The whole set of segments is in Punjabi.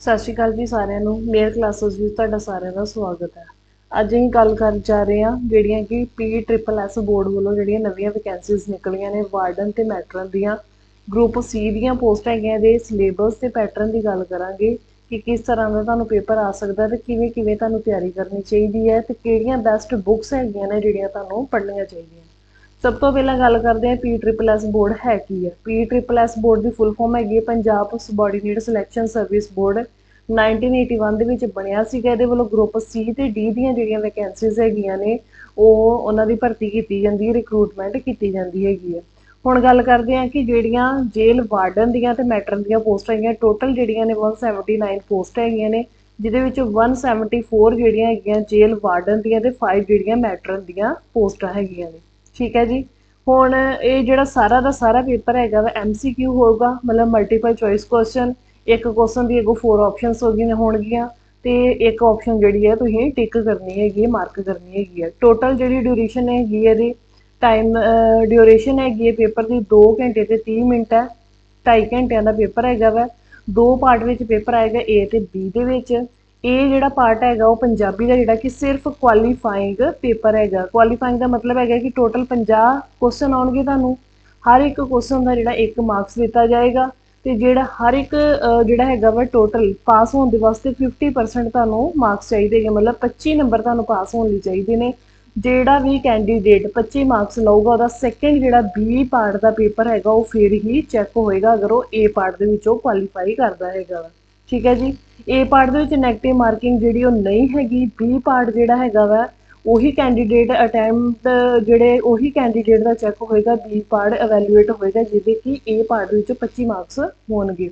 ਸਤਿ ਸ਼੍ਰੀ ਅਕਾਲ ਜੀ ਸਾਰਿਆਂ ਨੂੰ। ਮੇਅਰ ਕਲਾਸਿਸ ਵਿੱਚ ਤੁਹਾਡਾ ਸਾਰਿਆਂ ਦਾ ਸਵਾਗਤ ਹੈ। ਅੱਜ ਅਸੀਂ ਗੱਲ ਕਰਨ ਜਾ ਰਹੇ ਹਾਂ ਜਿਹੜੀਆਂ ਕਿ ਪੀ ਟ੍ਰਿਪਲ ਐਸ ਬੋਰਡ ਵੱਲੋਂ ਜਿਹੜੀਆਂ ਨਵੀਆਂ ਵੈਕੈਂਸੀਜ਼ ਨਿਕਲੀਆਂ ਨੇ ਵਾਰਡਨ ਤੇ ਮੈਟਰਨ ਦੀਆਂ। ਗਰੁੱਪ ਸੀ ਦੀਆਂ ਪੋਸਟਾਂ ਹੈਗੀਆਂ ਦੇ ਸਿਲੇਬਸ ਤੇ ਪੈਟਰਨ ਦੀ ਗੱਲ ਕਰਾਂਗੇ ਕਿ ਕਿਸ ਤਰ੍ਹਾਂ ਦਾ ਤੁਹਾਨੂੰ ਪੇਪਰ ਆ ਸਕਦਾ ਤੇ ਕਿਵੇਂ ਕਿਵੇਂ ਤੁਹਾਨੂੰ ਤਿਆਰੀ ਕਰਨੀ ਚਾਹੀਦੀ ਹੈ ਤੇ ਕਿਹੜੀਆਂ ਬੈਸਟ ਬੁੱਕਸ ਹੈਗੀਆਂ ਨੇ ਜਿਹੜੀਆਂ ਤੁਹਾਨੂੰ ਪੜ੍ਹਨੀਆਂ ਚਾਹੀਦੀਆਂ ਸਭ ਤੋਂ ਪਹਿਲਾਂ ਗੱਲ ਕਰਦੇ ਹਾਂ ਪੀ ਟ੍ਰਿਪਲ ਐਸ ਬੋਰਡ ਹੈ ਕੀ ਹੈ? ਪੀ ਟ੍ਰਿਪਲ ਐਸ ਬੋਰਡ ਦੀ ਫੁੱਲ ਫਾਰਮ ਹੈਗੀ ਹੈ Punjab subordinate selection service board 1981 ਦੇ ਵਿੱਚ ਬਣਿਆ ਸੀਗਾ, ਇਹਦੇ ਵੱਲੋਂ ਗਰੁੱਪ ਸੀ ਤੇ ਡੀ ਦੀਆਂ ਜਿਹੜੀਆਂ ਵੈਕੈਂਸੀਜ਼ ਹੈਗੀਆਂ ਨੇ, ਉਹ ਉਹਨਾਂ ਦੀ ਭਰਤੀ ਕੀਤੀ ਜਾਂਦੀ ਹੈ ਰਿਕਰੂਟਮੈਂਟ ਕੀਤੀ ਜਾਂਦੀ ਹੈਗੀ ਹੈ। ਹੁਣ ਗੱਲ ਕਰਦੇ ਹਾਂ ਕਿ ਜਿਹੜੀਆਂ ਜੇਲ੍ਹ ਵਾਰਡਨ ਦੀਆਂ ਤੇ ਮੈਟਰਨ ਦੀਆਂ ਪੋਸਟਾਂ ਹੈਗੀਆਂ ਟੋਟਲ ਜਿਹੜੀਆਂ ਨੇ 179 ਪੋਸਟ ਹੈਗੀਆਂ ਨੇ, ਜਿਹਦੇ ਵਿੱਚ 174 ਜਿਹੜੀਆਂ ਹੈਗੀਆਂ ਜੇਲ੍ਹ ਵਾਰਡਨ ਦੀਆਂ ਤੇ 5 ਜਿਹੜੀਆਂ ਮੈਟਰਨ ਦੀਆਂ ਪੋਸਟਾਂ ਹੈਗੀਆਂ ਨੇ। ਠੀਕ ਹੈ ਜੀ। ਹੁਣ ਇਹ ਜਿਹੜਾ ਸਾਰਾ ਦਾ ਸਾਰਾ ਪੇਪਰ ਹੈਗਾ ਵਾ ਐਮਸੀਕਿਊ ਹੋਊਗਾ, ਮਤਲਬ ਮਲਟੀਪਲ ਚੋਇਸ ਕੁਐਸਚਨ ਇੱਕ ਕੁਐਸਚਨ ਦੀ ਅਗੋ 4 ਆਪਸ਼ਨਸ ਹੋਗੀਆਂ ਹੋਣਗੀਆਂ, ਤੇ ਇੱਕ ਆਪਸ਼ਨ ਜਿਹੜੀ ਹੈ ਤੁਸੀਂ ਟਿਕ ਕਰਨੀ ਹੈਗੀ ਹੈ ਮਾਰਕ ਕਰਨੀ ਹੈਗੀ ਹੈ। ਟੋਟਲ ਜਿਹੜੀ ਡਿਊਰੇਸ਼ਨ ਹੈਗੀ ਹੈ ਇਹਦੀ ਟਾਈਮ ਡਿਊਰੇਸ਼ਨ ਹੈਗੀ ਹੈ ਪੇਪਰ ਦੀ 2 ਘੰਟੇ ਤੇ 30 ਮਿੰਟ ਹੈ। 2.5 ਘੰਟਿਆਂ ਦਾ ਪੇਪਰ ਹੈਗਾ ਵਾ। ਦੋ ਪਾਰਟ ਵਿੱਚ ਪੇਪਰ ਆਏਗਾ A ਤੇ B ਦੇ ਵਿੱਚ। ਇਹ ਜਿਹੜਾ ਪਾਰਟ ਹੈਗਾ ਉਹ ਪੰਜਾਬੀ ਦਾ ਜਿਹੜਾ ਕਿ ਸਿਰਫ ਕੁਆਲੀਫਾਈਂਗ ਪੇਪਰ ਹੈਗਾ। ਕੁਆਲੀਫਾਈਂਗ ਦਾ ਮਤਲਬ ਹੈਗਾ ਕਿ ਟੋਟਲ 50 ਕੁਐਸਚਨ ਆਉਣਗੇ ਤੁਹਾਨੂੰ। ਹਰ ਇੱਕ ਕੁਐਸਚਨ ਦਾ ਜਿਹੜਾ 1 ਮਾਰਕਸ ਦਿੱਤਾ ਜਾਏਗਾ ਤੇ ਜਿਹੜਾ ਹਰ ਇੱਕ ਜਿਹੜਾ ਹੈਗਾ ਵਾ ਟੋਟਲ ਪਾਸ ਹੋਣ ਦੇ ਵਾਸਤੇ 50% ਤੁਹਾਨੂੰ ਮਾਰਕਸ ਚਾਹੀਦੇ ਹੈਗੇ ਮਤਲਬ 25 ਨੰਬਰ ਤੁਹਾਨੂੰ ਪਾਸ ਹੋਣ ਲਈ ਚਾਹੀਦੇ ਨੇ। ਜਿਹੜਾ ਵੀ ਕੈਂਡੀਡੇਟ 25 ਮਾਰਕਸ ਲਊਗਾ, ਉਹਦਾ ਸੈਕੰਡ ਜਿਹੜਾ ਬੀ ਪਾਰਟ ਦਾ ਪੇਪਰ ਹੈਗਾ, ਉਹ ਫਿਰ ਹੀ ਚੈੱਕ ਹੋਏਗਾ, ਅਗਰ ਉਹ ਏ ਪਾਰਟ ਦੇ ਵਿੱਚੋਂ ਕੁਆਲੀਫਾਈ ਕਰਦਾ ਹੈਗਾ। ਵਾ ਠੀਕ ਹੈ ਜੀ? ਏ ਪਾਰਟ ਦੇ ਵਿੱਚ 네ਗੇਟਿਵ ਮਾਰਕਿੰਗ ਜਿਹੜੀ ਉਹ ਨਹੀਂ ਹੈਗੀ ਬੀ ਪਾਰਟ ਜਿਹੜਾ ਹੈਗਾ ਵਾ, ਉਹੀ ਕੈਂਡੀਡੇਟ ਅਟੈਂਪਟ ਜਿਹੜੇ ਉਹੀ ਕੈਂਡੀਡੇਟ ਦਾ ਚੈੱਕ ਹੋਏਗਾ ਬੀ ਪਾਰਟ ਇਵੈਲੂਏਟ ਹੋਏਗਾ, ਜਿਹਦੇ ਕਿ ਏ ਪਾਰਟ ਵਿੱਚ 25 ਮਾਰਕਸ ਹੋਣਗੇ।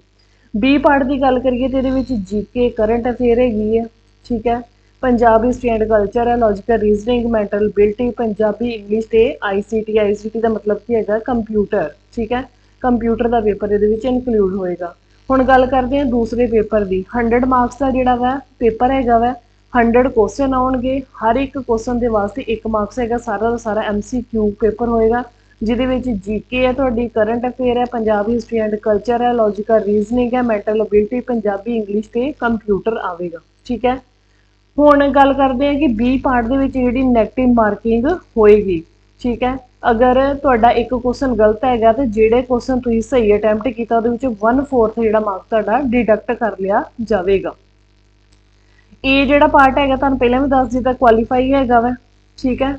ਬੀ ਪਾਰਟ ਦੀ ਗੱਲ ਕਰੀਏ ਤੇ ਇਹਦੇ ਵਿੱਚ ਜੀਕੇ ਕਰੰਟ ਅਫੇਅਰ ਹੈਗੀ ਹੈ ਠੀਕ ਹੈ? ਪੰਜਾਬ ਹਿਸਟਰੀ ਐਂਡ ਕਲਚਰ ਹੈ logical reasoning mental ability Punjabi English ਤੇ ਆਈਸੀਟੀ ਆਈਸੀਟੀ ਦਾ ਮਤਲਬ ਕੀ ਹੈਗਾ? ਕੰਪਿਊਟਰ ਠੀਕ ਹੈ? ਕੰਪਿਊਟਰ ਦਾ ਪੇਪਰ ਇਹਦੇ ਵਿੱਚ ਇਨਕਲੂਡ ਹੋਏਗਾ। ਹੁਣ ਗੱਲ ਕਰਦੇ ਹਾਂ ਦੂਸਰੇ ਪੇਪਰ ਦੀ। 100 ਮਾਰਕਸ ਦਾ ਜਿਹੜਾ ਵਾ, ਪੇਪਰ ਹੈਗਾ ਵਾ 100 ਕੁਐਸਚਨ ਆਉਣਗੇ। ਹਰ ਇੱਕ ਕੁਐਸਚਨ ਦੇ ਵਾਸਤੇ 1 ਮਾਰਕਸ ਹੈਗਾ, ਸਾਰਾ ਦਾ ਸਾਰਾ ਐਮਸੀਕਿਊ ਪੇਪਰ ਹੋਏਗਾ, ਜਿਹਦੇ ਵਿੱਚ ਜੀਕੇ ਹੈ ਤੁਹਾਡੀ ਕਰੰਟ ਅਫੇਅਰ ਹੈ, ਪੰਜਾਬ ਹਿਸਟਰੀ ਐਂਡ ਕਲਚਰ ਹੈ ਲੌਜੀਕਲ ਰੀਜ਼ਨਿੰਗ ਹੈ ਮੈਂਟਲ ਐਬਿਲਿਟੀ ਪੰਜਾਬੀ ਇੰਗਲਿਸ਼ ਤੇ ਕੰਪਿਊਟਰ ਆਵੇਗਾ। ਠੀਕ ਹੈ? ਹੁਣ ਗੱਲ ਕਰਦੇ ਹਾਂ ਕਿ ਬੀ ਪਾਰਟ ਦੇ ਵਿੱਚ ਜਿਹੜੀ 네ਗੇਟਿਵ ਮਾਰਕਿੰਗ ਹੋਏਗੀ। ਠੀਕ ਹੈ? ਅਗਰ ਤੁਹਾਡਾ ਇੱਕ ਕੁਐਸਚਨ ਗਲਤ ਹੈਗਾ ਤੇ ਜਿਹੜੇ ਕੁਐਸਚਨ ਤੁਸੀਂ ਸਹੀ ਅਟੈਂਪਟ ਕੀਤਾ, ਉਹਦੇ ਵਿੱਚ 1/4 ਜਿਹੜਾ ਮਾਰਕ ਤੁਹਾਡਾ ਡਿਡਕਟ ਕਰ ਲਿਆ ਜਾਵੇਗਾ। ਇਹ ਜਿਹੜਾ ਪਾਰਟ ਹੈਗਾ, ਤੁਹਾਨੂੰ ਪਹਿਲਾਂ ਵੀ ਦੱਸ ਦਿੱਤਾ ਕੁਆਲੀਫਾਈ ਹੈਗਾ ਵਾ, ਠੀਕ ਹੈ?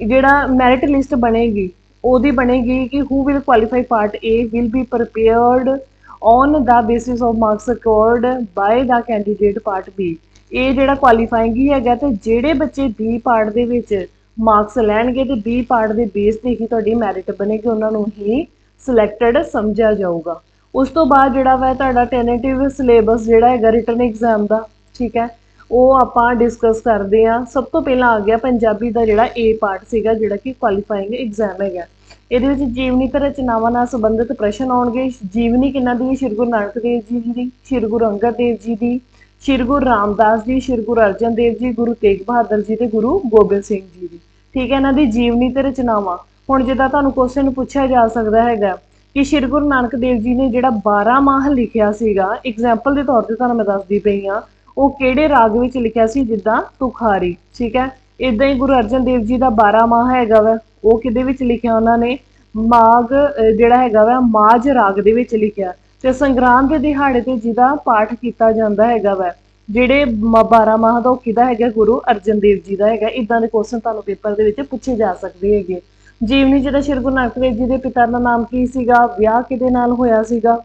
ਜਿਹੜਾ ਮੈਰਿਟ ਲਿਸਟ ਬਣੇਗੀ, ਉਹਦੀ ਬਣੇਗੀ ਕਿ who will qualify part A will be prepared on the basis of marks accord by the candidate part B ਇਹ ਜਿਹੜਾ ਕੁਆਲੀਫਾਈਂਗ ਹੀ ਹੈਗਾ ਤੇ ਜਿਹੜੇ ਬੱਚੇ B ਪਾਰਟ ਦੇ ਵਿੱਚ ਮਾਰਕਸ ਲੈਣਗੇ ਤੇ B ਪਾਰਟ ਦੇ ਬੇਸ ਤੇ ਹੀ ਤੁਹਾਡੀ ਮੈਰਿਟ ਬਣੇਗੀ, ਉਹਨਾਂ ਨੂੰ ਹੀ ਸਿਲੈਕਟਡ ਸਮਝਿਆ ਜਾਊਗਾ। ਉਸ ਤੋਂ ਬਾਅਦ ਜਿਹੜਾ ਵਾ ਤੁਹਾਡਾ ਟੈਨੇਟਿਵ ਸਿਲੇਬਸ ਜਿਹੜਾ ਹੈਗਾ ਰਿਟਨ ਐਗਜ਼ਾਮ ਦਾ, ਠੀਕ ਹੈ, ਉਹ ਆਪਾਂ ਡਿਸਕਸ ਕਰਦੇ ਆ ਸਭ ਤੋਂ ਪਹਿਲਾਂ ਆ ਗਿਆ ਪੰਜਾਬੀ ਦਾ ਜਿਹੜਾ ਏ ਪਾਰਟ ਸੀਗਾ, ਜਿਹੜਾ ਕਿ ਕੁਆਲੀਫਾਈਂਗ ਐਗਜ਼ਾਮ ਹੈਗਾ। ਇਹਦੇ ਵਿੱਚ ਜੀਵਨੀ ਤੇ ਰਚਨਾਵਾਂ ਨਾਲ ਸੰਬੰਧਿਤ ਪ੍ਰਸ਼ਨ ਆਉਣਗੇ। ਜੀਵਨੀ ਕਿੰਨਾ ਦੀ ਸ਼੍ਰੀ ਗੁਰੂ ਨਾਨਕ ਦੇਵ ਜੀ ਦੀ, ਸ਼੍ਰੀ ਗੁਰੂ ਅੰਗਦ ਦੇਵ ਜੀ ਦੀ ਸ਼੍ਰੀ ਗੁਰੂ ਰਾਮਦਾਸ ਜੀ, ਸ਼੍ਰੀ ਗੁਰੂ ਅਰਜਨ ਦੇਵ ਜੀ, ਗੁਰੂ ਤੇਗ ਬਹਾਦਰ ਜੀ ਤੇ ਗੁਰੂ ਗੋਬਿੰਦ ਸਿੰਘ ਜੀ ਦੀ। ਠੀਕ ਹੈ, ਇਹਨਾਂ ਦੀ ਜੀਵਨੀ ਤੇ ਰਚਨਾਵਾਂ। ਹੁਣ ਜਿੱਦਾਂ ਤੁਹਾਨੂੰ ਕੁਐਸਚਨ ਪੁੱਛਿਆ ਜਾ ਸਕਦਾ ਹੈਗਾ ਕਿ ਸ਼੍ਰੀ ਗੁਰੂ ਨਾਨਕ ਦੇਵ ਜੀ ਨੇ ਜਿਹੜਾ 12 ਮਾਹ ਲਿਖਿਆ ਸੀਗਾ ਐਗਜ਼ਾਮਪਲ ਦੇ ਤੌਰ ਤੇ ਤੁਹਾਨੂੰ ਮੈਂ ਦੱਸਦੀ ਪਈ ਆ ਉਹ ਕਿਹੜੇ ਰਾਗ ਵਿੱਚ ਲਿਖਿਆ ਸੀ? ਜਿੱਦਾਂ ਤੁਖਾਰੀ। ਠੀਕ ਹੈ ਇਦਾਂ ਹੀ ਗੁਰੂ ਅਰਜਨ ਦੇਵ ਜੀ ਦਾ 12 ਮਾਹ ਹੈਗਾ ਵਾ, ਉਹ ਕਿਹਦੇ ਵਿੱਚ ਲਿਖਿਆ ਉਹਨਾਂ ਨੇ? ਮਾਗ ਜਿਹੜਾ ਹੈਗਾ ਵਾ, ਮਾਝ ਰਾਗ ਦੇ ਵਿੱਚ ਲਿਖਿਆ। ਤੇ ਸੰਗਰਾਮ ਦੇ ਦਿਹਾੜੇ ਤੇ ਜਿਹਦਾ ਪਾਠ ਕੀਤਾ ਜਾਂਦਾ ਹੈਗਾ ਵਾ, ਜਿਹੜੇ 12 ਮਾਹ ਦਾ ਉਹ ਕਿਹਦਾ ਹੈਗਾ? ਗੁਰੂ ਅਰਜਨ ਦੇਵ ਜੀ ਦਾ ਹੈਗਾ। ਇਦਾਂ ਦੇ ਕੁਐਸਚਨ ਤੁਹਾਨੂੰ ਪੇਪਰ ਦੇ ਵਿੱਚ ਪੁੱਛੇ ਜਾ ਸਕਦੇ ਹੈਗੇ। ਜੀਵਨੀ ਜਿਹੜਾ ਸ਼੍ਰੀ ਗੁਰੂ ਨਾਨਕ ਦੇਵ ਜੀ ਦੇ ਪਿਤਾ ਦਾ ਨਾਮ ਕੀ ਸੀਗਾ? ਵਿਆਹ ਕਿਹਦੇ ਨਾਲ ਹੋਇਆ ਸੀਗਾ?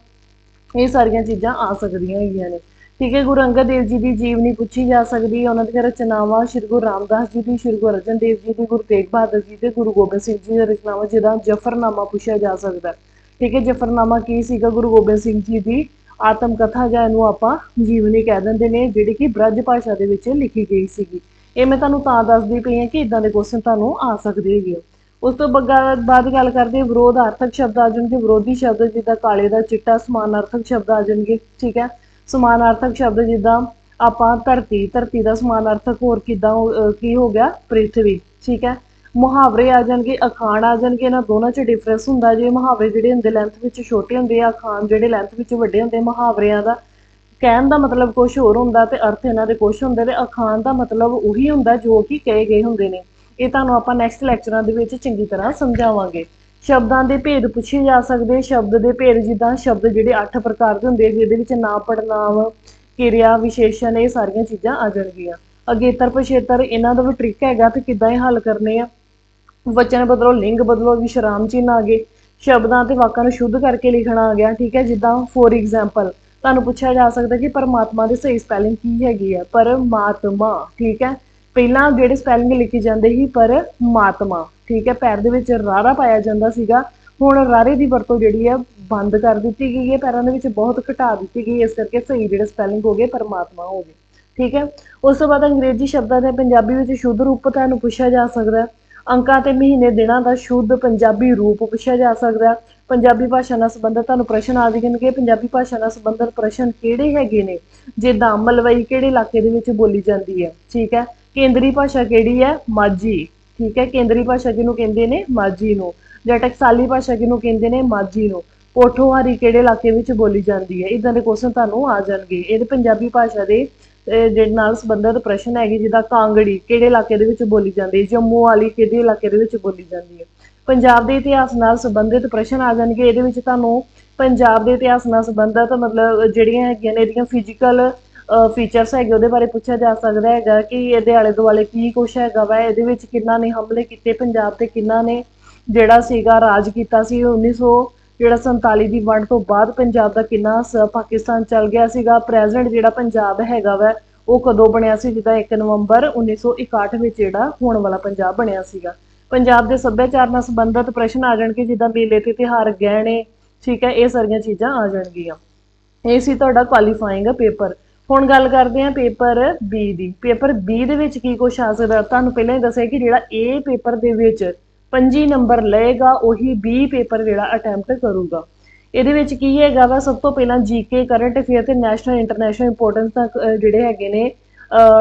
ਇਹ ਸਾਰੀਆਂ ਚੀਜ਼ਾਂ ਆ ਸਕਦੀਆਂ ਹੈਗੀਆਂ ਨੇ। ਠੀਕ ਹੈ, ਗੁਰੂ ਅੰਗਦ ਦੇਵ ਜੀ ਦੀ ਜੀਵਨੀ ਪੁੱਛੀ ਜਾ ਸਕਦੀ ਹੈ। ਉਹਨਾਂ ਦੀਆਂ ਰਚਨਾਵਾਂ ਸ਼੍ਰੀ ਗੁਰੂ ਰਾਮਦਾਸ ਜੀ ਦੀ, ਸ਼੍ਰੀ ਗੁਰੂ ਅਰਜਨ ਦੇਵ ਜੀ ਦੀ, ਗੁਰੂ ਤੇਗ ਬਹਾਦਰ ਜੀ ਦੇ, ਗੁਰੂ ਗੋਬਿੰਦ ਸਿੰਘ ਜੀ ਦੀਆਂ ਰਚਨਾਵਾਂ, ਜਿਹਦਾ ਜਫਰਨਾਮਾ ਪੁੱਛਿਆ ਜਾ ਸਕਦਾ। ਠੀਕ ਹੈ, ਜਫਰਨਾਮਾ ਕੀ ਸੀਗਾ ਗੁਰੂ ਗੋਬਿੰਦ ਸਿੰਘ ਜੀ ਦੀ? ਆਤਮ ਕਥਾ ਜਾਂ ਇਹਨੂੰ ਆਪਾਂ ਜੀਵਨੀ ਕਹਿ ਦਿੰਦੇ ਨੇ, ਜਿਹੜੀ ਕਿ ਬ੍ਰਜ ਭਾਸ਼ਾ ਦੇ ਵਿੱਚ ਲਿਖੀ ਗਈ ਸੀਗੀ। ਇਹ ਮੈਂ ਤੁਹਾਨੂੰ ਤਾਂ ਦੱਸਦੀ ਪਈ ਹਾਂ ਕਿ ਇਦਾਂ ਦੇ ਕੁਐਸਚਨ ਤੁਹਾਨੂੰ ਆ ਸਕਦੇ ਹੈਗੇ ਉਸ ਤੋਂ ਬਾਅਦ ਗੱਲ ਕਰਦੇ ਵਿਰੋਧ ਆਰਥਕ ਸ਼ਬਦ ਆ ਜਾਣਗੇ, ਵਿਰੋਧੀ ਸ਼ਬਦ ਜਿੱਦਾਂ ਕਾਲੇ ਦਾ ਚਿੱਟਾ ਸਮਾਨਾਰਥਕ ਸ਼ਬਦ ਆ ਜਾਣਗੇ, ਠੀਕ ਹੈ? ਸਮਾਨਾਰਥਕ ਸ਼ਬਦ ਜਿੱਦਾਂ ਆਪਾਂ ਧਰਤੀ ਧਰਤੀ ਦਾ ਸਮਾਨਾਰਥਕ ਹੋਰ ਕਿਦਾਂ ਕੀ ਹੋ ਗਿਆ? ਪ੍ਰਿਥਵੀ, ਠੀਕ ਹੈ? ਮੁਹਾਵਰੇ ਆ ਜਾਣਗੇ ਅਖਾਣ ਆ ਜਾਣਗੇ ਇਹਨਾਂ ਦੋਨਾਂ 'ਚ ਡਿਫਰੈਂਸ ਹੁੰਦਾ ਜੇ ਮੁਹਾਵਰੇ ਜਿਹੜੇ ਹੁੰਦੇ ਲੈਂਥ ਵਿੱਚ ਛੋਟੇ ਹੁੰਦੇ ਆ ਅਖਾਣ ਜਿਹੜੇ ਲੈਂਥ ਵਿੱਚ ਵੱਡੇ ਹੁੰਦੇ ਮੁਹਾਵਰਿਆਂ ਦਾ। ਕਹਿਣ ਦਾ ਮਤਲਬ ਕੁਝ ਹੋਰ ਹੁੰਦਾ ਤੇ ਅਰਥ ਇਹਨਾਂ ਦੇ ਕੁਝ ਹੁੰਦੇ ਤੇ ਅਖਾਣ ਦਾ ਮਤਲਬ ਉਹੀ ਹੁੰਦਾ ਜੋ ਕਿ ਕਹੇ ਗਏ ਹੁੰਦੇ ਨੇ। ਇਹ ਤੁਹਾਨੂੰ ਆਪਾਂ ਨੈਕਸਟ ਲੈਕਚਰਾਂ ਦੇ ਵਿੱਚ ਚੰਗੀ ਤਰ੍ਹਾਂ ਸਮਝਾਵਾਂਗੇ। ਸ਼ਬਦਾਂ ਦੇ ਭੇਦ ਪੁੱਛੇ ਜਾ ਸਕਦੇ ਸ਼ਬਦ ਦੇ ਭੇਦ ਜਿੱਦਾਂ ਸ਼ਬਦ ਜਿਹੜੇ 8 ਪ੍ਰਕਾਰ ਦੇ ਹੁੰਦੇ ਆ, ਜਿਹਦੇ ਵਿੱਚ ਨਾਮ ਪੜਨਾਮ ਕਿਰਿਆ ਵਿਸ਼ੇਸ਼ਣ ਇਹ ਸਾਰੀਆਂ ਚੀਜ਼ਾਂ ਆ ਜਾਣਗੀਆਂ। ਅਗੇਤਰ ਪਛੇਤਰ ਇਹਨਾਂ ਦਾ ਵੀ ਟ੍ਰਿਕ ਹੈਗਾ ਤੇ ਕਿੱਦਾਂ ਇਹ ਹੱਲ ਕਰਨੇ ਆ। ਵਚਨ ਬਦਲੋ ਲਿੰਗ ਬਦਲੋ ਵਿਸ਼ਰਾਮ ਚਿੰਨ੍ਹ ਆ ਗਏ। ਸ਼ਬਦਾਂ ਤੇ ਵਾਕਾਂ ਨੂੰ ਸ਼ੁੱਧ ਕਰਕੇ ਲਿਖਣਾ ਆ ਗਿਆ ਠੀਕ ਹੈ? ਜਿੱਦਾਂ ਫੋਰ ਐਗਜ਼ਾਮਪਲ ਤੁਹਾਨੂੰ ਪੁੱਛਿਆ ਜਾ ਸਕਦਾ ਕਿ ਪਰਮਾਤਮਾ ਦੀ ਸਹੀ ਸਪੈਲਿੰਗ ਕੀ ਹੈਗੀ ਆ? ਪਰਮਾਤਮਾ ਠੀਕ ਹੈ? ਪਹਿਲਾਂ ਜਿਹੜੇ ਸਪੈਲਿੰਗ ਲਿਖੀ ਜਾਂਦੇ ਸੀ ਪਰਮਾਤਮਾ ਠੀਕ ਹੈ? ਪੈਰ ਦੇ ਵਿੱਚ ਰਾਰਾ ਪਾਇਆ ਜਾਂਦਾ ਸੀਗਾ। ਹੁਣ ਰਾਰੇ ਦੀ ਵਰਤੋਂ ਜਿਹੜੀ ਹੈ ਬੰਦ ਕਰ ਦਿੱਤੀ ਗਈ ਹੈ। ਪੈਰਾਂ ਦੇ ਵਿੱਚ ਬਹੁਤ ਘਟਾ ਦਿੱਤੀ ਗਈ ਹੈ, ਇਸ ਕਰਕੇ ਸਹੀ ਜਿਹੜੇ ਸਪੈਲਿੰਗ ਹੋ ਗਏ ਪਰਮਾਤਮਾ ਹੋ ਗਏ ਠੀਕ ਹੈ? ਉਸ ਤੋਂ ਬਾਅਦ ਅੰਗਰੇਜ਼ੀ ਸ਼ਬਦਾਂ ਦੇ ਪੰਜਾਬੀ ਵਿੱਚ ਸ਼ੁੱਧ ਰੂਪ ਤੁਹਾਨੂੰ ਪੁੱਛਿਆ ਜਾ ਸਕਦਾ ਅੰਕਾਂ ਤੇ ਮਹੀਨੇ ਦਿਨਾਂ ਦਾ ਸ਼ੁੱਧ ਪੰਜਾਬੀ ਰੂਪ ਪੁੱਛਿਆ ਜਾ ਸਕਦਾ ਪੰਜਾਬੀ ਭਾਸ਼ਾ ਨਾਲ ਸੰਬੰਧਿਤ ਤੁਹਾਨੂੰ ਪ੍ਰਸ਼ਨ ਆ ਜਾਣਗੇ। ਪੰਜਾਬੀ ਭਾਸ਼ਾ ਨਾਲ ਸੰਬੰਧਿਤ ਪ੍ਰਸ਼ਨ ਕਿਹੜੇ ਹੈਗੇ ਨੇ? ਜਿੱਦਾਂ ਮਲਵਈ ਕਿਹੜੇ ਇਲਾਕੇ ਦੇ ਵਿੱਚ ਬੋਲੀ ਜਾਂਦੀ ਹੈ? ਠੀਕ ਹੈ। ਕੇਂਦਰੀ ਭਾਸ਼ਾ ਕਿਹੜੀ ਹੈ? ਮਾਝੀ। ਠੀਕ ਹੈ। ਕੇਂਦਰੀ ਭਾਸ਼ਾ ਕਿਹਨੂੰ ਕਹਿੰਦੇ ਨੇ? ਮਾਝੀ ਨੂੰ। ਜਾਂ ਟਕਸਾਲੀ ਭਾਸ਼ਾ ਕਿਹਨੂੰ ਕਹਿੰਦੇ ਨੇ? ਮਾਝੀ ਨੂੰ। ਪੋਠੋਹਾਰੀ ਕਿਹੜੇ ਇਲਾਕੇ ਵਿੱਚ ਬੋਲੀ ਜਾਂਦੀ ਹੈ? ਇਦਾਂ ਦੇ ਕੁਐਸਚਨ ਤੁਹਾਨੂੰ ਆ ਜਾਣਗੇ। ਇਹਦੇ ਪੰਜਾਬੀ ਭਾਸ਼ਾ ਦੇ ਜਿਹੜੇ ਨਾਲ ਸੰਬੰਧਿਤ ਪ੍ਰਸ਼ਨ ਹੈਗੇ, ਜਿੱਦਾਂ ਕਾਂਗੜੀ, ਕਿਹੜੇ ਇਲਾਕੇ ਦੇ ਵਿੱਚ ਬੋਲੀ ਜਾਂਦੀ ਹੈ? ਜੰਮੂ ਵਾਲੀ ਕਿਹੜੇ ਇਲਾਕੇ ਦੇ ਵਿੱਚ ਬੋਲੀ ਜਾਂਦੀ ਹੈ? ਪੰਜਾਬ ਦੇ ਇਤਿਹਾਸ ਨਾਲ ਸੰਬੰਧਿਤ ਪ੍ਰਸ਼ਨ ਆ ਜਾਣਗੇ। ਇਹਦੇ ਵਿੱਚ ਤੁਹਾਨੂੰ ਪੰਜਾਬ ਦੇ ਇਤਿਹਾਸ ਨਾਲ ਸੰਬੰਧਿਤ ਮਤਲਬ ਜਿਹੜੀਆਂ ਹੈਗੀਆਂ ਨੇ, ਇਹਦੀਆਂ ਫਿਜ਼ੀਕਲ ਫੀਚਰਸ ਹੈਗੇ, ਉਹਦੇ ਬਾਰੇ ਪੁੱਛਿਆ ਜਾ ਸਕਦਾ ਹੈਗਾ ਕਿ ਇਹਦੇ ਆਲੇ ਦੁਆਲੇ ਕੀ ਕੁਛ ਹੈਗਾ ਵਾ। ਇਹਦੇ ਵਿੱਚ ਕਿੰਨਾ ਨੇ ਹਮਲੇ ਕੀਤੇ, ਪੰਜਾਬ ਤੇ ਕਿੰਨਾ ਨੇ ਜਿਹੜਾ ਸੀਗਾ ਰਾਜ ਕੀਤਾ ਸੀ 1900 ਜਿਹੜਾ 47 ਦੀ ਵੰਡ ਤੋਂ ਬਾਅਦ ਪੰਜਾਬ ਦਾ ਕਿੰਨਾ ਸ- ਪਾਕਿਸਤਾਨ ਚਲ ਗਿਆ ਸੀਗਾ ਪ੍ਰੈਜ਼ੈਂਟ ਜਿਹੜਾ ਪੰਜਾਬ ਹੈਗਾ ਵਾ, ਉਹ ਕਦੋਂ ਬਣਿਆ ਸੀ? ਜਿੱਦਾਂ 1 ਨਵੰਬਰ 1961 ਵਿੱਚ ਜਿਹੜਾ ਹੋਣ ਵਾਲਾ ਪੰਜਾਬ ਬਣਿਆ ਸੀਗਾ। ਪੰਜਾਬ ਦੇ ਸੱਭਿਆਚਾਰ ਨਾਲ ਸੰਬੰਧਿਤ ਪ੍ਰਸ਼ਨ ਆ ਜਾਣਗੇ, ਜਿੱਦਾਂ ਮੇਲੇ ਤੇ ਤਿਉਹਾਰ ਗਹਿਣੇ, ਠੀਕ ਹੈ, ਇਹ ਸਾਰੀਆਂ ਚੀਜ਼ਾਂ ਆ ਜਾਣਗੀਆਂ। ਇਹ ਸੀ ਤੁਹਾਡਾ ਕੁਆਲੀਫਾਈਂਗ ਪੇਪਰ। ਹੁਣ ਗੱਲ ਕਰਦੇ ਹਾਂ ਪੇਪਰ B ਦੀ। ਪੇਪਰ B ਦੇ ਵਿੱਚ ਕੀ ਕੁਛ ਆ ਸਕਦਾ? ਤੁਹਾਨੂੰ ਪਹਿਲਾਂ ਹੀ ਦੱਸਿਆ ਕਿ ਜਿਹੜਾ A ਪੇਪਰ ਦੇ ਵਿੱਚ 25 ਨੰਬਰ ਲਏਗਾ, ਉਹੀ B ਪੇਪਰ ਜਿਹੜਾ ਅਟੈਂਪਟ ਕਰੂਗਾ। ਇਹਦੇ ਵਿੱਚ ਕੀ ਹੈਗਾ ਵਾ, ਸਭ ਤੋਂ ਪਹਿਲਾਂ ਜੀਕੇ ਕਰੰਟ ਅਫੇਅਰ ਤੇ ਨੈਸ਼ਨਲ ਇੰਟਰਨੈਸ਼ਨਲ ਇੰਪੋਰਟੈਂਸ ਤੱਕ ਜਿਹੜੇ ਹੈਗੇ ਨੇ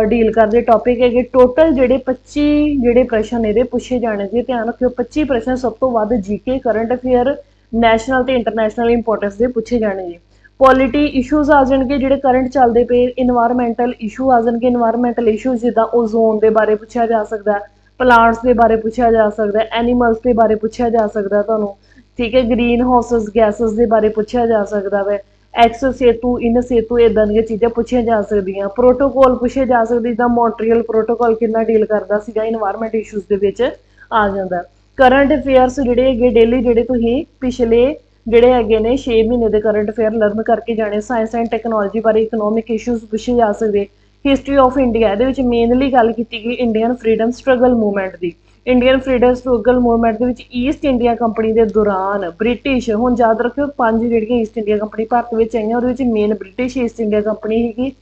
ਡੀਲ ਕਰਦੇ ਟੌਪਿਕ ਹੈਗੇ। ਟੋਟਲ ਜਿਹੜੇ 25 ਜਿਹੜੇ ਪ੍ਰਸ਼ਨ ਇਹਦੇ ਪੁੱਛੇ ਜਾਣੇ ਜੀ ਧਿਆਨ ਰੱਖਿਓ 25 ਪ੍ਰਸ਼ਨ ਸਭ ਤੋਂ ਵੱਧ ਜੀਕੇ ਕਰੰਟ ਅਫੇਅਰ ਨੈਸ਼ਨਲ ਤੇ ਇੰਟਰਨੈਸ਼ਨਲ ਇੰਪੋਰਟੈਂਸ ਦੇ ਪੁੱਛੇ ਜਾਣਗੇ। ਜੀ ਪੋਲਿਟੀ ਇਸ਼ੂਜ਼ ਆ ਜਾਣਗੇ, ਜਿਹੜੇ ਕਰੰਟ ਚੱਲਦੇ ਪਏ ਇਨਵਾਇਰਨਮੈਂਟਲ ਇਸ਼ੂ ਆ ਜਾਣਗੇ ਇਨਵਾਇਰਨਮੈਂਟਲ ਇਸ਼ੂਜ਼ ਜਿੱਦਾਂ ਓਜ਼ੋਨ ਦੇ ਬਾਰੇ ਪੁੱਛਿਆ ਜਾ ਸਕਦਾ। ਹੈ ਪਲਾਂਟਸ ਦੇ ਬਾਰੇ ਪੁੱਛਿਆ ਜਾ ਸਕਦਾ ਐਨੀਮਲਸ ਦੇ ਬਾਰੇ ਪੁੱਛਿਆ ਜਾ ਸਕਦਾ ਤੁਹਾਨੂੰ, ਠੀਕ ਹੈ ਗ੍ਰੀਨ ਹਾਊਸਸ ਗੈਸਸ ਦੇ ਬਾਰੇ ਪੁੱਛਿਆ ਜਾ ਸਕਦਾ ਹੈ ਐਕਸ ਸੇਤੂ ਇਨ ਸੇਤੂ ਇਦਾਂ ਦੀਆਂ ਚੀਜ਼ਾਂ ਪੁੱਛੀਆਂ ਜਾ ਸਕਦੀਆਂ ਪ੍ਰੋਟੋਕੋਲ ਪੁੱਛੇ ਜਾ ਸਕਦੇ, ਜਿੱਦਾਂ ਮੌਂਟਰੀਅਲ ਪ੍ਰੋਟੋਕੋਲ ਕਿੰਨਾ ਡੀਲ ਕਰਦਾ ਸੀਗਾ ਇਨਵਾਇਰਨਮੈਂਟ ਇਸ਼ੂਜ਼ ਦੇ ਵਿੱਚ ਆ ਜਾਂਦਾ। ਕਰੰਟ ਅਫੇਅਰਸ ਜਿਹੜੇ ਹੈਗੇ ਡੇਲੀ ਜਿਹੜੇ ਤੁਸੀਂ ਪਿਛਲੇ ਜਿਹੜੇ ਹੈਗੇ ਨੇ 6 ਮਹੀਨੇ ਦੇ ਕਰੰਟ ਅਫੇਅਰ ਲਰਨ ਕਰਕੇ ਜਾਣੇ ਸਾਇੰਸ ਐਂਡ ਟੈਕਨੋਲੋਜੀ ਬਾਰੇ ਇਕਨੋਮਿਕ ਇਸ਼ੂਜ਼ ਪੁੱਛੇ ਜਾ ਸਕਦੇ ਹਿਸਟਰੀ ਆਫ ਇੰਡੀਆ ਇਹਦੇ ਵਿੱਚ ਮੇਨਲੀ ਗੱਲ ਕੀਤੀ ਗਈ ਇੰਡੀਅਨ ਫਰੀडम ਸਟਰਗਲ ਮੂਵਮੈਂਟ ਦੀ। ਇੰਡੀਅਨ ਫਰੀडम ਸਟਰਗਲ ਮੂਵਮੈਂਟ ਦੇ ਵਿੱਚ ਈਸਟ ਇੰਡੀਆ ਕੰਪਨੀ ਦੇ ਦੌਰਾਨ ਬ੍ਰਿਟਿਸ਼ ਹੁਣ ਯਾਦ ਰੱਖਿਓ ਪੰਜ ਜਿਹੜੀਆਂ ਈਸਟ ਇੰਡੀਆ ਕੰਪਨੀ ਭਾਰਤ ਵਿੱਚ ਆਈਆਂ, ਉਹਦੇ ਵਿੱਚ main British East India company ਹੈਗੀ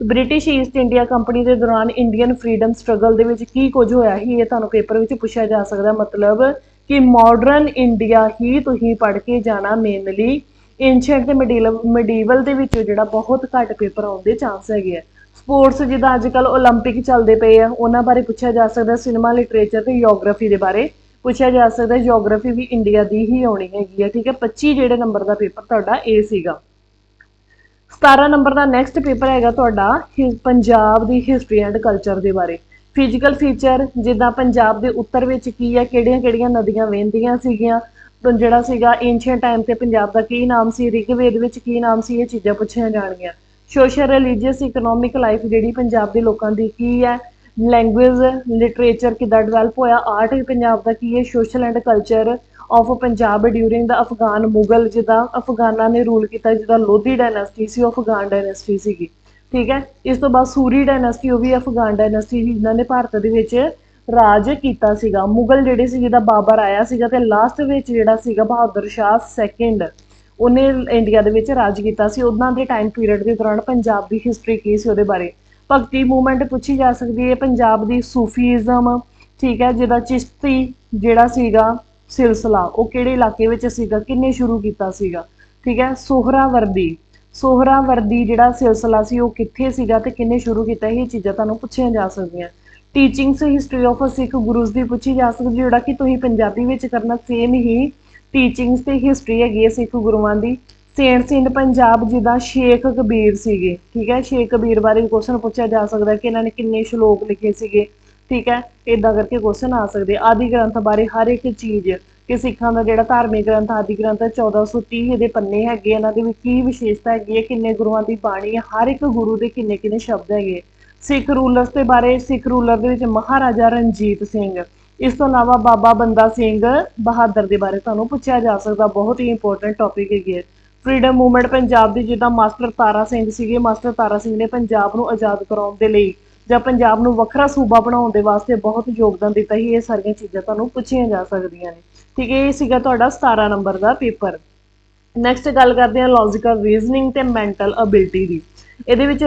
ਬ੍ਰਿਟਿਸ਼ ਈਸਟ ਇੰਡੀਆ ਕੰਪਨੀ ਦੇ ਦੌਰਾਨ ਇੰਡੀਅਨ ਫਰੀडम ਸਟਰਗਲ ਦੇ ਵਿੱਚ ਕੀ ਕੁਝ ਹੋਇਆ ਸੀ, ਇਹ ਤੁਹਾਨੂੰ ਪੇਪਰ ਵਿੱਚ ਪੁੱਛਿਆ ਜਾ ਸਕਦਾ, ਮਤਲਬ ਕਿ ਮਾਡਰਨ ਇੰਡੀਆ ਹੀ ਤੁਸੀਂ ਪੜ੍ਹ ਕੇ ਜਾਣਾ ਮੇਨਲੀ ਐਂਸ਼ੀਅੰਟ ਤੇ ਮੈਡੀਵਲ ਦੇ ਵਿੱਚ ਜਿਹੜਾ ਬਹੁਤ ਘੱਟ ਪੇਪਰ ਆਉਂਦੇ ਚਾਂਸ ਹੈਗੇ ਆ। ਸਪੋਰਟਸ ਜਿੱਦਾਂ ਅੱਜ ਕੱਲ 올림픽 ਚੱਲਦੇ ਪਏ ਆ ਉਹਨਾਂ ਬਾਰੇ ਪੁੱਛਿਆ ਜਾ ਸਕਦਾ ਸਿਨੇਮਾ ਲਿਟਰੇਚਰ ਤੇ ਜੀਓਗ੍ਰਾਫੀ ਦੇ ਬਾਰੇ ਪੁੱਛਿਆ ਜਾ ਸਕਦਾ ਜੀਓਗ੍ਰਾਫੀ ਵੀ ਇੰਡੀਆ ਦੀ ਹੀ ਆਉਣੀ ਹੈਗੀ ਆ ਠੀਕ ਹੈ 25 ਜਿਹੜੇ ਨੰਬਰ ਦਾ ਪੇਪਰ ਤੁਹਾਡਾ ਇਹ ਸੀਗਾ 17 ਨੰਬਰ ਦਾ ਨੈਕਸਟ ਪੇਪਰ ਹੈਗਾ ਤੁਹਾਡਾ ਹਿ- ਪੰਜਾਬ ਦੀ ਹਿਸਟਰੀ ਐਂਡ ਕਲਚਰ ਦੇ ਬਾਰੇ ਫਿਜ਼ੀਕਲ ਫੀਚਰ ਜਿੱਦਾਂ ਪੰਜਾਬ ਦੇ ਉੱਤਰ ਵਿੱਚ ਕੀ ਹੈ ਕਿਹੜੀਆਂ-ਕਿਹੜੀਆਂ ਨਦੀਆਂ ਵਹਿੰਦੀਆਂ ਸੀਗੀਆਂ ਤਾਂ ਜਿਹੜਾ ਸੀਗਾ ਐਂਸ਼ੀਅੰਟ ਟਾਈਮ ਤੇ ਪੰਜਾਬ ਦਾ ਕੀ ਨਾਮ ਸੀ ਰਿਗਵੇਦ ਵਿੱਚ ਕੀ ਨਾਮ ਸੀ ਇਹ ਚੀਜ਼ਾਂ ਪੁੱਛੀਆਂ ਜਾਣਗੀਆਂ ਸੋਸ਼ਲ ਰਿਲੀਜੀਅਸ ਇਕਨੋਮਿਕ ਲਾਈਫ ਜਿਹੜੀ ਪੰਜਾਬ ਦੇ ਲੋਕਾਂ ਦੀ ਕੀ ਹੈ? ਲੈਂਗੁਏਜ ਲਿਟਰੇਚਰ ਕਿੱਦਾਂ ਡਿਵੈਲਪ ਹੋਇਆ? ਆਰਟ ਪੰਜਾਬ ਦਾ ਕੀ ਹੈ? Social and culture of Punjab during the Afghan Mughal ਜਿੱਦਾਂ ਅਫਗਾਨਾਂ ਨੇ ਰੂਲ ਕੀਤਾ, ਜਿੱਦਾਂ ਲੋਧੀ ਡਾਇਨੈਸਟੀ ਸੀ, ਉਹ ਅਫਗਾਨ ਡਾਇਨੈਸਟੀ ਸੀਗੀ। ਠੀਕ ਹੈ? ਇਸ ਤੋਂ ਬਾਅਦ ਸੂਰੀ ਡਾਇਨੈਸਟੀ ਉਹ ਵੀ ਅਫਗਾਨ ਡਾਇਨੈਸਟੀ ਸੀ, ਜਿਨ੍ਹਾਂ ਨੇ ਭਾਰਤ ਦੇ ਵਿੱਚ ਰਾਜ ਕੀਤਾ ਸੀਗਾ। ਮੁਗਲ ਜਿਹੜੇ ਸੀ ਜਿਹਦਾ ਬਾਬਰ ਆਇਆ ਸੀਗਾ, ਤੇ ਲਾਸਟ ਵਿੱਚ ਜਿਹੜਾ ਸੀਗਾ ਬਹਾਦਰ ਸ਼ਾਹ ਸੈਕਿੰਡ ਉਹਨੇ ਇੰਡੀਆ ਦੇ ਵਿੱਚ ਰਾਜ ਕੀਤਾ ਸੀ। ਉਹਨਾਂ ਦੇ ਟਾਈਮ ਪੀਰੀਅਡ ਦੇ ਦੌਰਾਨ ਪੰਜਾਬ ਦੀ ਹਿਸਟਰੀ ਕੀ ਸੀ ਉਹਦੇ ਬਾਰੇ? ਭਗਤੀ ਮੂਵਮੈਂਟ ਪੁੱਛੀ ਜਾ ਸਕਦੀ ਹੈ। ਪੰਜਾਬ ਦੀ ਸੂਫੀਜ਼ਮ, ਠੀਕ ਹੈ, ਜਿਹਦਾ ਚਿਸ਼ਤੀ ਜਿਹੜਾ ਸੀਗਾ ਸਿਲਸਿਲਾ, ਉਹ ਕਿਹੜੇ ਇਲਾਕੇ ਵਿੱਚ ਸੀਗਾ? ਕਿੰਨੇ ਸ਼ੁਰੂ ਕੀਤਾ ਸੀਗਾ? ਠੀਕ ਹੈ, ਸੋਹਰਾਵਰਦੀ। ਸੋਹਰਾਵਰਦੀ ਜਿਹੜਾ ਸਿਲਸਿਲਾ ਸੀ, ਉਹ ਕਿੱਥੇ ਸੀਗਾ ਤੇ ਕਿੰਨੇ ਸ਼ੁਰੂ ਕੀਤਾ? ਇਹ ਚੀਜ਼ਾਂ ਤੁਹਾਨੂੰ ਪੁੱਛੀਆਂ ਜਾ ਸਕਦੀਆਂ। Teachings history of Sikh gurus ਦੀ ਪੁੱਛੀ ਜਾ ਸਕਦੀ ਜਿਹੜਾ ਕਿ ਤੁਸੀਂ ਪੰਜਾਬੀ ਵਿੱਚ ਕਰਨਾ ਸੇਮ ਹੀ ਟੀਚਿੰਗਸ ਤੇ ਹਿਸਟਰੀ ਹੈਗੀ ਹੈ ਸਿੱਖ ਗੁਰੂਆਂ ਦੀ। ਸੇਂਟ ਸਿੰਧ ਪੰਜਾਬ ਜਿੱਦਾਂ ਸ਼ੇਖ ਕਬੀਰ ਸੀਗੇ, ਠੀਕ ਹੈ? ਸ਼ੇਖ ਕਬੀਰ ਬਾਰੇ ਕੁਐਸਚਨ ਪੁੱਛਿਆ ਜਾ ਸਕਦਾ ਕਿ ਇਹਨਾਂ ਨੇ ਕਿੰਨੇ ਸ਼ਲੋਕ ਲਿਖੇ ਸੀਗੇ, ਠੀਕ ਹੈ? ਇਦਾਂ ਕਰਕੇ ਕੁਐਸਚਨ ਆ ਸਕਦੇ। ਆਦਿ ਗ੍ਰੰਥ ਬਾਰੇ ਹਰ ਇੱਕ ਚੀਜ਼ ਕਿ ਸਿੱਖਾਂ ਦਾ ਜਿਹੜਾ ਧਾਰਮਿਕ ਗ੍ਰੰਥ, ਆਦਿ ਗ੍ਰੰਥ ਹੈ 1430 ਦੇ ਪੰਨੇ ਹੈਗੇ ਇਹਨਾਂ ਦੇ ਵਿੱਚ ਕੀ ਵਿਸ਼ੇਸ਼ਤਾ ਹੈਗੀ ਹੈ, ਕਿੰਨੇ ਗੁਰੂਆਂ ਦੀ ਬਾਣੀ ਹੈ, ਹਰ ਇੱਕ ਗੁਰੂ ਦੇ ਕਿੰਨੇ ਕਿੰਨੇ ਸ਼ਬਦ ਹੈਗੇ। ਸਿੱਖ ਰੂਲਰਸ ਦੇ ਬਾਰੇ, ਸਿੱਖ ਰੂਲਰ ਦੇ ਵਿੱਚ ਮਹਾਰਾਜਾ ਰਣਜੀਤ ਸਿੰਘ ਇਸ ਤੋਂ ਇਲਾਵਾ ਬਾਬਾ ਬੰਦਾ ਸਿੰਘ ਬਹਾਦਰ ਦੇ ਬਾਰੇ ਤੁਹਾਨੂੰ ਪੁੱਛਿਆ ਜਾ ਸਕਦਾ, ਬਹੁਤ ਹੀ ਇੰਪੋਰਟੈਂਟ ਟੌਪਿਕ ਹੈਗੇ ਫਰੀडम ਮੂਵਮੈਂਟ ਪੰਜਾਬ ਦੀ ਜਿੱਦਾਂ ਮਾਸਟਰ ਤਾਰਾ ਸਿੰਘ ਸੀਗੇ ਮਾਸਟਰ ਤਾਰਾ ਸਿੰਘ ਨੇ ਪੰਜਾਬ ਨੂੰ ਆਜ਼ਾਦ ਕਰਾਉਣ ਦੇ ਲਈ ਜਾਂ ਪੰਜਾਬ ਨੂੰ ਵੱਖਰਾ ਸੂਬਾ ਬਣਾਉਣ ਦੇ ਵਾਸਤੇ ਬਹੁਤ ਯੋਗਦਾਨ ਦਿੱਤਾ ਸੀ, ਇਹ ਸਾਰੀਆਂ ਚੀਜ਼ਾਂ ਤੁਹਾਨੂੰ ਪੁੱਛੀਆਂ ਜਾ ਸਕਦੀਆਂ ਨੇ। ਠੀਕ ਹੈ, ਇਹ ਸੀਗਾ ਤੁਹਾਡਾ 17 ਨੰਬਰ ਦਾ ਪੇਪਰ। ਨੈਕਸਟ ਗੱਲ ਕਰਦੇ ਹਾਂ ਲੌਜੀਕਲ ਰੀਜ਼ਨਿੰਗ ਤੇ ਮੈਂਟਲ ਅਬਿਲਿਟੀ ਦੀ। ਇਹਦੇ ਵਿੱਚ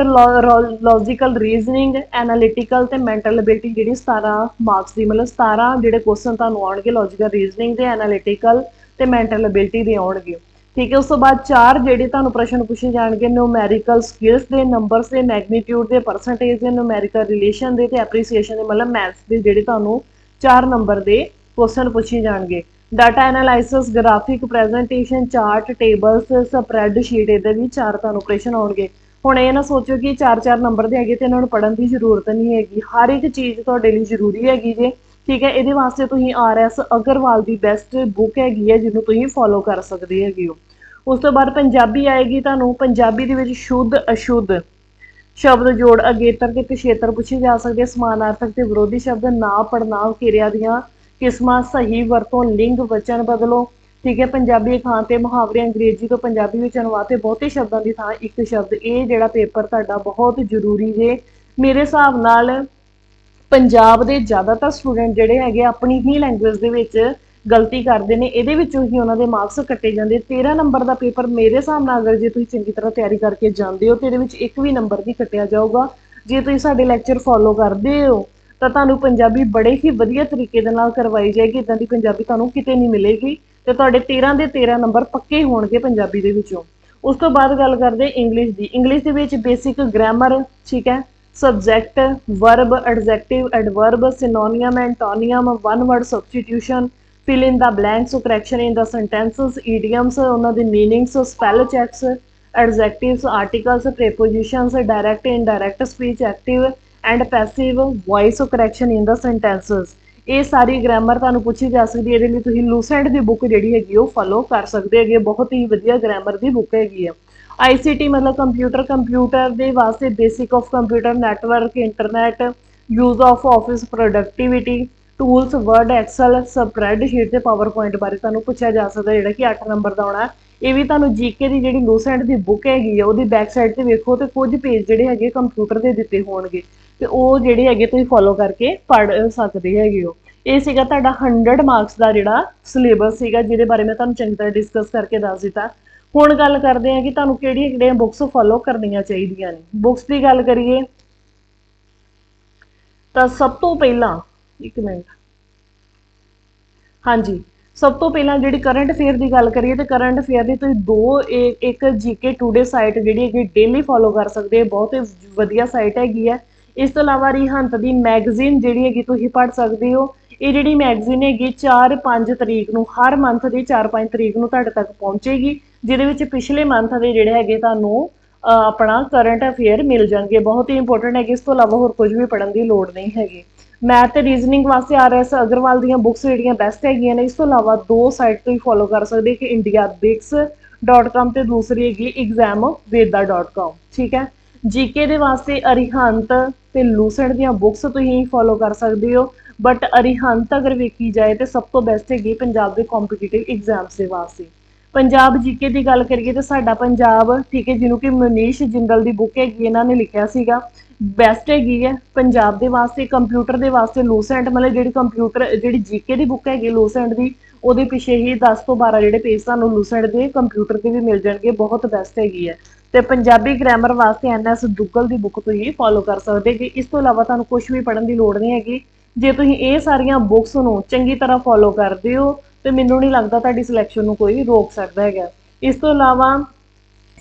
ਲੌਜੀਕਲ ਰੀਜ਼ਨਿੰਗ ਐਨਾਲਿਟੀਕਲ ਤੇ ਮੈਂਟਲ ਐਬਿਲਿਟੀ ਜਿਹੜੀ 17 ਮਾਰਕਸ ਦੀ, ਮਤਲਬ 17 ਜਿਹੜੇ ਕੁਐਸਚਨ ਤੁਹਾਨੂੰ ਆਉਣਗੇ ਲੌਜੀਕਲ ਰੀਜ਼ਨਿੰਗ ਦੇ ਐਨਾਲਿਟੀਕਲ ਤੇ ਮੈਂਟਲ ਐਬਿਲਿਟੀ ਦੇ ਆਉਣਗੇ। ਠੀਕ ਹੈ, ਉਸ ਤੋਂ ਬਾਅਦ ਚਾਰ ਜਿਹੜੇ ਤੁਹਾਨੂੰ ਪ੍ਰਸ਼ਨ ਪੁੱਛੇ ਜਾਣਗੇ ਨਿਊਮੈਰੀਕਲ ਸਕਿਲਸ ਦੇ ਨੰਬਰਸ ਦੇ ਮੈਗਨੀਟਿਊਡ ਦੇ ਪਰਸੈਂਟੇਜ ਦੇ ਨਿਊਮੈਰੀਕਲ ਰਿਲੇਸ਼ਨ ਦੇ ਤੇ ਐਪਰੀਸੀਏਸ਼ਨ ਦੇ, ਮਤਲਬ ਮੈਥਸ ਦੇ ਜਿਹੜੇ ਤੁਹਾਨੂੰ ਚਾਰ ਨੰਬਰ ਦੇ ਕੁਐਸਚਨ ਪੁੱਛੇ ਜਾਣਗੇ। Data analysis graphic presentation chart tables spreadsheet ਇਹਦੇ ਵੀ ਚਾਰ ਤੁਹਾਨੂੰ ਪ੍ਰਸ਼ਨ ਆਉਣਗੇ। ਹੁਣ ਇਹ ਨਾ ਸੋਚੋ ਕਿ 4-4 ਨੰਬਰ ਦੇ ਹੈਗੇ ਤੇ ਇਹਨਾਂ ਨੂੰ ਪੜਨ ਦੀ ਜ਼ਰੂਰਤ ਨਹੀਂ ਹੈਗੀ। ਹਰ ਇੱਕ ਚੀਜ਼ ਤੁਹਾਡੇ ਲਈ ਜ਼ਰੂਰੀ ਹੈਗੀ ਜੇ। ਠੀਕ ਹੈ, ਇਹਦੇ ਵਾਸਤੇ ਤੁਸੀਂ ਆਰਐਸ ਅਗਰਵਾਲ ਦੀ ਬੈਸਟ ਬੁੱਕ ਹੈਗੀ ਹੈ, ਜਿਹਨੂੰ ਤੁਸੀਂ ਫੋਲੋ ਕਰ ਸਕਦੇ ਹੈਗੇ ਹੋ। ਉਸ ਤੋਂ ਬਾਅਦ ਪੰਜਾਬੀ ਆਏਗੀ ਤੁਹਾਨੂੰ, ਪੰਜਾਬੀ ਦੇ ਵਿੱਚ ਸ਼ੁੱਧ, ਅਸ਼ੁੱਧ ਸ਼ਬਦ ਜੋੜ ਅਗੇਤਰ ਤੇ ਪਿਛੇਤਰ ਪੁੱਛੇ ਜਾ ਸਕਦੇ ਸਮਾਨਾਰਥਕ ਤੇ ਵਿਰੋਧੀ ਸ਼ਬਦ ਨਾ ਪੜਨਾਵ ਕਿਰਿਆ ਦੀਆਂ ਕਿਸਮਾਂ ਸਹੀ ਵਰਤੋਂ, ਲਿੰਗ, ਵਚਨ ਬਦਲੋ। ਠੀਕ ਹੈ, ਪੰਜਾਬੀ ਥਾਂ ਤੇ ਮੁਹਾਵਰੇ ਅੰਗਰੇਜ਼ੀ ਤੋਂ ਪੰਜਾਬੀ ਵਿੱਚ ਅਨੁਵਾਦ ਤੇ ਬਹੁਤੇ ਸ਼ਬਦਾਂ ਦੀ ਥਾਂ ਇੱਕ ਸ਼ਬਦ। ਇਹ ਜਿਹੜਾ ਪੇਪਰ ਤੁਹਾਡਾ ਬਹੁਤ ਜ਼ਰੂਰੀ ਜੇ। ਮੇਰੇ ਹਿਸਾਬ ਨਾਲ ਪੰਜਾਬ ਦੇ ਜ਼ਿਆਦਾਤਰ ਸਟੂਡੈਂਟ ਜਿਹੜੇ ਹੈਗੇ ਆਪਣੀ ਹੀ ਲੈਂਗੁਏਜ ਦੇ ਵਿੱਚ ਗਲਤੀ ਕਰਦੇ ਨੇ। ਇਹਦੇ ਵਿੱਚੋਂ ਹੀ ਉਹਨਾਂ ਦੇ ਮਾਰਕਸ ਕੱਟੇ ਜਾਂਦੇ। 13 ਨੰਬਰ ਦਾ ਪੇਪਰ ਮੇਰੇ ਹਿਸਾਬ ਨਾਲ ਅਗਰ ਜੇ ਤੁਸੀਂ ਚੰਗੀ ਤਰ੍ਹਾਂ ਤਿਆਰੀ ਕਰਕੇ ਜਾਂਦੇ ਹੋ, ਤੇ ਇਹਦੇ ਵਿੱਚ ਇੱਕ ਵੀ ਨੰਬਰ ਨਹੀਂ ਕੱਟਿਆ ਜਾਊਗਾ। ਜੇ ਤੁਸੀਂ ਸਾਡੇ ਲੈਕਚਰ ਫੋਲੋ ਕਰਦੇ ਹੋ, ਤਾਂ ਤੁਹਾਨੂੰ ਪੰਜਾਬੀ ਬੜੇ ਹੀ ਵਧੀਆ ਤਰੀਕੇ ਦੇ ਨਾਲ ਕਰਵਾਈ ਜਾਏਗੀ। ਇਦਾਂ ਦੀ ਪੰਜਾਬੀ ਤੁਹਾਨੂੰ ਕਿਤੇ ਨਹੀਂ ਮਿਲੇਗੀ। ਤੇ ਤੁਹਾਡੇ 13 ਦੇ 13 ਨੰਬਰ ਪੱਕੇ ਹੋਣਗੇ ਪੰਜਾਬੀ ਦੇ ਵਿੱਚੋਂ ਉਸ ਤੋਂ ਬਾਅਦ ਗੱਲ ਕਰਦੇ ਇੰਗਲਿਸ਼ ਦੀ ਇੰਗਲਿਸ਼ ਦੇ ਵਿੱਚ ਬੇਸਿਕ ਗ੍ਰਾਮਰ ਠੀਕ ਹੈ subject verb adjective adverb synonym antonym one word substitution fill in the blanks correction in the sentences idioms ਉਹਨਾਂ ਦੇ meanings spell checks adjectives articles prepositions direct indirect speech active and passive voice correction in the sentences ਇਹ ਸਾਰੀ ਗ੍ਰਾਮਰ ਤੁਹਾਨੂੰ ਪੁੱਛੀ ਜਾ ਸਕਦੀ ਹੈ, ਇਹਦੇ ਲਈ ਤੁਸੀਂ ਲੂਸੈਂਟ ਦੀ ਬੁੱਕ ਜਿਹੜੀ ਹੈਗੀ ਉਹ ਫੋਲੋ ਕਰ ਸਕਦੇ ਹੈਗੇ ਬਹੁਤ ਹੀ ਵਧੀਆ ਗ੍ਰਾਮਰ ਦੀ ਬੁੱਕ ਹੈਗੀ ਹੈ ICT ਮਤਲਬ ਕੰਪਿਊਟਰ ਕੰਪਿਊਟਰ ਦੇ ਵਾਸਤੇ basic of computer network internet use of office productivity tools Word Excel spreadsheet ਤੇ ਪਾਵਰਪੁਆਇੰਟ ਬਾਰੇ ਤੁਹਾਨੂੰ ਪੁੱਛਿਆ ਜਾ ਸਕਦਾ, ਜਿਹੜਾ ਕਿ 8 ਨੰਬਰ ਦਾ ਆਉਣਾ। ਇਹ ਵੀ ਤੁਹਾਨੂੰ ਜੀਕੇ ਦੀ ਜਿਹੜੀ ਲੂਸੈਂਟ ਦੀ ਬੁੱਕ ਹੈਗੀ ਆ, ਉਹਦੀ ਬੈਕ ਸਾਈਡ ਤੇ ਵੇਖੋ ਤੇ ਕੁਝ ਪੇਜ ਜਿਹੜੇ ਹੈਗੇ ਕੰਪਿਊਟਰ ਦੇ ਦਿੱਤੇ ਹੋਣਗੇ। ਤੇ ਉਹ ਜਿਹੜੇ ਹੈਗੇ ਤੁਸੀਂ ਫੋਲੋ ਕਰਕੇ ਪੜ੍ਹ ਸਕਦੇ ਹੈਗੇ ਹੋ। ਇਹ ਸੀਗਾ ਤੁਹਾਡਾ 100 ਮਾਰਕਸ ਦਾ ਜਿਹੜਾ ਸਿਲੇਬਸ ਸੀਗਾ, ਜਿਹਦੇ ਬਾਰੇ ਮੈਂ ਤੁਹਾਨੂੰ ਚੰਗੀ ਤਰ੍ਹਾਂ ਡਿਸਕਸ ਕਰਕੇ ਦੱਸ ਦਿੱਤਾ। ਹੁਣ ਗੱਲ ਕਰਦੇ ਹਾਂ ਕਿ ਤੁਹਾਨੂੰ ਕਿਹੜੀਆਂ ਕਿਹੜੀਆਂ ਬੁੱਕਸ ਫੋਲੋ ਕਰਨੀਆਂ ਚਾਹੀਦੀਆਂ ਨੇ। ਬੁੱਕਸ ਦੀ ਗੱਲ ਕਰੀਏ ਤਾਂ ਸਭ ਤੋਂ ਪਹਿਲਾਂ, ਇੱਕ ਮਿੰਟ। ਹਾਂਜੀ, ਸਭ ਤੋਂ ਪਹਿਲਾਂ ਜਿਹੜੀ ਕਰੰਟ ਅਫੇਅਰ ਦੀ ਗੱਲ ਕਰੀਏ ਤੇ ਕਰੰਟ ਅਫੇਅਰ ਦੀ ਤੁਸੀਂ ਦੋ ਇਹ- ਇੱਕ ਜੀਕੇ ਟੂਡੇ ਸਾਈਟ ਜਿਹੜੀ ਹੈਗੀ ਡੇਲੀ ਫੋਲੋ ਕਰ ਸਕਦੇ ਹੋ। ਬਹੁਤ ਵਧੀਆ ਸਾਈਟ ਹੈਗੀ ਹੈ। ਇਸ ਤੋਂ ਇਲਾਵਾ ਰਿਹੰਤ ਦੀ ਮੈਗਜ਼ੀਨ ਜਿਹੜੀ ਹੈਗੀ ਤੁਸੀਂ ਪੜ੍ਹ ਸਕਦੇ ਹੋ, ਇਹ ਜਿਹੜੀ ਮੈਗਜ਼ੀਨ ਹੈਗੀ 4-5 ਤਰੀਕ ਨੂੰ, ਹਰ ਮੰਥ ਦੀ 4-5 ਤਰੀਕ ਨੂੰ ਤੁਹਾਡੇ ਤੱਕ ਪਹੁੰਚੇਗੀ, ਜਿਹਦੇ ਵਿੱਚ ਪਿਛਲੇ ਮੰਥ ਦੇ ਜਿਹੜੇ ਹੈਗੇ ਤੁਹਾਨੂੰ ਆਪਣਾ ਕਰੰਟ ਅਫੇਅਰ ਮਿਲ ਜਾਣਗੇ। ਬਹੁਤ ਹੀ ਇੰਪੋਰਟੈਂਟ ਹੈਗੇ, ਇਸ ਤੋਂ ਇਲਾਵਾ ਹੋਰ ਕੁਝ ਵੀ ਪੜ੍ਹਨ ਦੀ ਲੋੜ ਨਹੀਂ ਹੈਗੀ। ਮੈਥ ਤੇ ਰੀਜ਼ਨਿੰਗ ਵਾਸਤੇ ਆਰਐਸ ਅਗਰਵਾਲ ਦੀਆਂ ਬੁੱਕਸ ਜਿਹੜੀਆਂ ਬੈਸਟ ਹੈਗੀਆਂ ਨੇ, ਇਸ ਤੋਂ ਇਲਾਵਾ ਦੋ ਸਾਈਟ ਤੋਂ ਹੀ ਫੋਲੋ ਕਰ ਸਕਦੇ ਕਿ indiabix.com ਤੇ ਦੂਸਰੀ ਹੈਗੀ examveda.com ਠੀਕ ਹੈ? ਜੀਕੇ ਦੇ ਵਾਸਤੇ ਅਰਿਹੰਤ ਤੇ ਲੂਸੈਂਟ ਦੀਆਂ ਬੁੱਕਸ ਤੁਸੀਂ ਫੋਲੋ ਕਰ ਸਕਦੇ ਹੋ। ਬਟ ਅਰਿਹੰਤ ਅਗਰ ਵੇਖੀ ਜਾਏ ਤੇ ਸਭ ਤੋਂ ਬੈਸਟ ਹੈਗੀ ਪੰਜਾਬ ਦੇ ਕੰਪੀਟੀਟਿਵ ਐਗਜ਼ਾਮਸ ਦੇ ਵਾਸਤੇ। ਪੰਜਾਬ ਜੀਕੇ ਦੀ ਗੱਲ ਕਰੀਏ ਤੇ ਸਾਡਾ ਪੰਜਾਬ, ਠੀਕ ਹੈ, ਜਿਹਨੂੰ ਕਿ ਮਨੀਸ਼ ਜਿੰਦਲ ਦੀ ਬੁੱਕ ਹੈਗੀ, ਇਹਨਾਂ ਨੇ ਲਿਖਿਆ ਸੀਗਾ। ਬੈਸਟ ਹੈਗੀ ਹੈ ਪੰਜਾਬ ਦੇ ਵਾਸਤੇ ਕੰਪਿਊਟਰ ਦੇ ਵਾਸਤੇ ਲੂਸੈਂਟ ਮਤਲਬ ਜਿਹੜੀ ਕੰਪਿਊਟਰ ਜਿਹੜੀ ਜੀਕੇ ਦੀ ਬੁੱਕ ਹੈਗੀ ਲੂਸੈਂਟ ਦੀ, ਉਹਦੇ ਪਿੱਛੇ ਹੀ 10 ਤੋਂ 12 ਜਿਹੜੇ ਪੇਜ ਤੁਹਾਨੂੰ ਲੂਸੈਂਟ ਦੇ ਕੰਪਿਊਟਰ ਦੇ ਵੀ ਮਿਲ ਜਾਣਗੇ, ਬਹੁਤ ਬੈਸਟ ਹੈਗੀ ਹੈ। ਤੇ ਪੰਜਾਬੀ ਗ੍ਰਾਮਰ ਵਾਸਤੇ ਐਨਐਸ ਦੁੱਗਲ ਦੀ ਬੁੱਕ ਤੁਸੀਂ ਫੋਲੋ ਕਰ ਸਕਦੇ ਕਿ ਇਸ ਤੋਂ ਇਲਾਵਾ ਤੁਹਾਨੂੰ ਕੁਝ ਵੀ ਪੜ੍ਹਨ ਦੀ ਲੋੜ ਨਹੀਂ ਹੈਗੀ। ਜੇ ਤੁਸੀਂ ਇਹ ਸਾਰੀਆਂ ਬੁੱਕਸ ਨੂੰ ਚੰਗੀ ਤਰ੍ਹਾਂ ਫੋਲੋ ਕਰਦੇ ਹੋ, ਤੇ ਮੈਨੂੰ ਨਹੀਂ ਲੱਗਦਾ ਤੁਹਾਡੀ ਸਿਲੈਕਸ਼ਨ ਨੂੰ ਕੋਈ ਰੋਕ ਸਕਦਾ ਹੈਗਾ। ਇਸ ਤੋਂ ਇਲਾਵਾ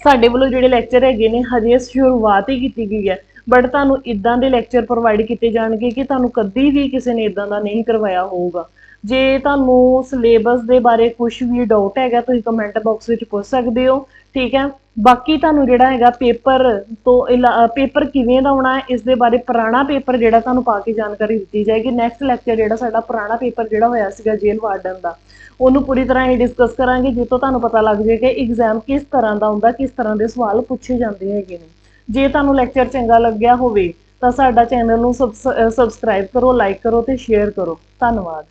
ਸਾਡੇ ਵੱਲੋਂ ਜਿਹੜੇ ਲੈਕਚਰ ਹੈਗੇ ਨੇ, ਹਜੇ ਸ਼ੁਰੂਆਤ ਹੀ ਕੀਤੀ ਗਈ ਹੈ। ਬਟ ਤੁਹਾਨੂੰ ਇਦਾਂ ਦੇ ਲੈਕਚਰ ਪ੍ਰੋਵਾਈਡ ਕੀਤੇ ਜਾਣਗੇ ਕਿ ਤੁਹਾਨੂੰ ਕਦੀ ਵੀ ਕਿਸੇ ਨੇ ਇਦਾਂ ਦਾ ਨਹੀਂ ਕਰਵਾਇਆ ਹੋਊਗਾ। ਜੇ ਤੁਹਾਨੂੰ ਸਿਲੇਬਸ ਦੇ ਬਾਰੇ ਕੁਝ ਵੀ ਡਾਊਟ ਹੈਗਾ, ਤੁਸੀਂ ਕਮੈਂਟ ਬਾਕਸ ਵਿੱਚ ਪੁੱਛ ਸਕਦੇ ਹੋ, ਠੀਕ ਹੈ? ਬਾਕੀ ਤੁਹਾਨੂੰ ਜਿਹੜਾ ਹੈਗਾ ਪੇਪਰ ਤੋਂ ਪੇਪਰ ਕਿਵੇਂ ਦਾ ਆਉਣਾ ਹੈ, ਇਸ ਦੇ ਬਾਰੇ ਪੁਰਾਣਾ ਪੇਪਰ ਜਿਹੜਾ ਤੁਹਾਨੂੰ ਪਾ ਕੇ ਜਾਣਕਾਰੀ ਦਿੱਤੀ ਜਾਏਗੀ। ਨੈਕਸਟ ਲੈਕਚਰ ਜਿਹੜਾ ਸਾਡਾ ਪੁਰਾਣਾ ਪੇਪਰ ਜਿਹੜਾ ਹੋਇਆ ਸੀਗਾ ਜੇਲ੍ਹ ਵਾਰਡਨ ਦਾ, ਉਹਨੂੰ ਪੂਰੀ ਤਰ੍ਹਾਂ ਹੀ ਡਿਸਕਸ ਕਰਾਂਗੇ ਜਿਸ ਤੋਂ ਤੁਹਾਨੂੰ ਪਤਾ ਲੱਗ ਜਾਏ ਕਿ ਐਗਜ਼ਾਮ ਕਿਸ ਤਰ੍ਹਾਂ ਦਾ ਹੁੰਦਾ, ਕਿਸ ਤਰ੍ਹਾਂ ਦੇ ਸਵਾਲ ਪੁੱਛੇ ਜਾਂਦੇ ਹੈਗੇ ਨੇ। ਜੇ ਤੁਹਾਨੂੰ ਲੈਕਚਰ ਚੰਗਾ ਲੱਗਿਆ ਹੋਵੇ, ਤਾਂ ਸਾਡਾ ਚੈਨਲ ਨੂੰ ਸਬਸਕ੍ਰਾਈਬ ਕਰੋ ਲਾਈਕ ਕਰੋ ਤੇ ਸ਼ੇਅਰ ਕਰੋ। ਧੰਨਵਾਦ।